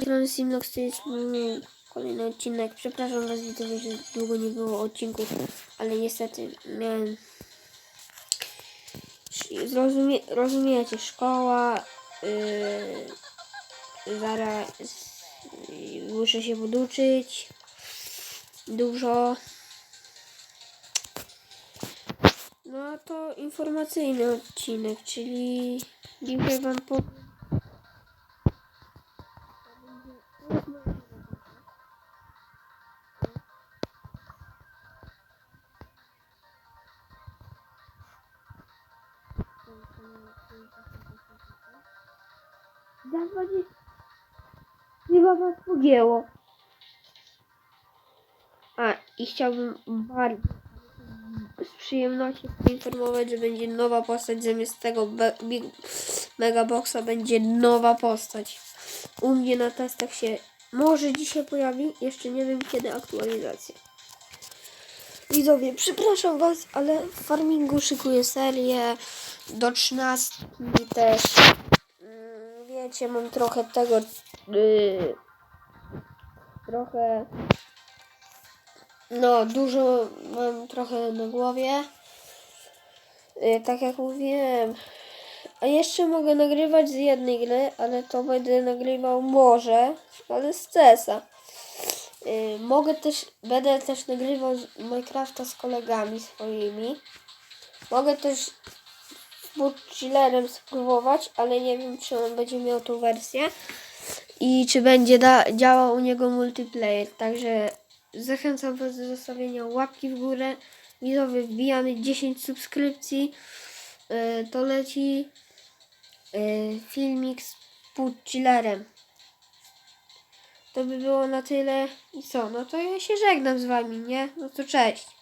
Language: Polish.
strony Simlox, to jest kolejny odcinek. Przepraszam was widzowie, że długo nie było odcinków, ale niestety miałem... Zrozumie, rozumiecie, szkoła, yy, zaraz muszę się poduczyć dużo. No to informacyjny odcinek, czyli dzisiaj wam. Za 20... Chyba was pogięło. A, i chciałbym bardzo z przyjemnością poinformować, że będzie nowa postać zamiast tego Big Mega Boxa będzie nowa postać. U mnie na testach się może dzisiaj pojawi, jeszcze nie wiem kiedy aktualizacja. Widzowie, przepraszam was, ale w farmingu szykuję serię do 13 też. Mm, Wiecie, mam trochę tego yy, trochę no, dużo mam trochę na głowie. Y, Tak jak mówiłem. A jeszcze mogę nagrywać z jednej gry, ale to będę nagrywał może, ale z CESa. Y, Mogę też, będę też nagrywał Minecrafta z kolegami swoimi. Mogę też z Bootchillerem spróbować, ale nie wiem, czy on będzie miał tą wersję i czy będzie da- działał u niego multiplayer. Także zachęcam Was do zostawienia łapki w górę. Widzowie, wbijamy 10 subskrypcji. Yy, to leci yy, filmik z Putchillerem. To by było na tyle. I co? No to ja się żegnam z Wami, nie? No to cześć.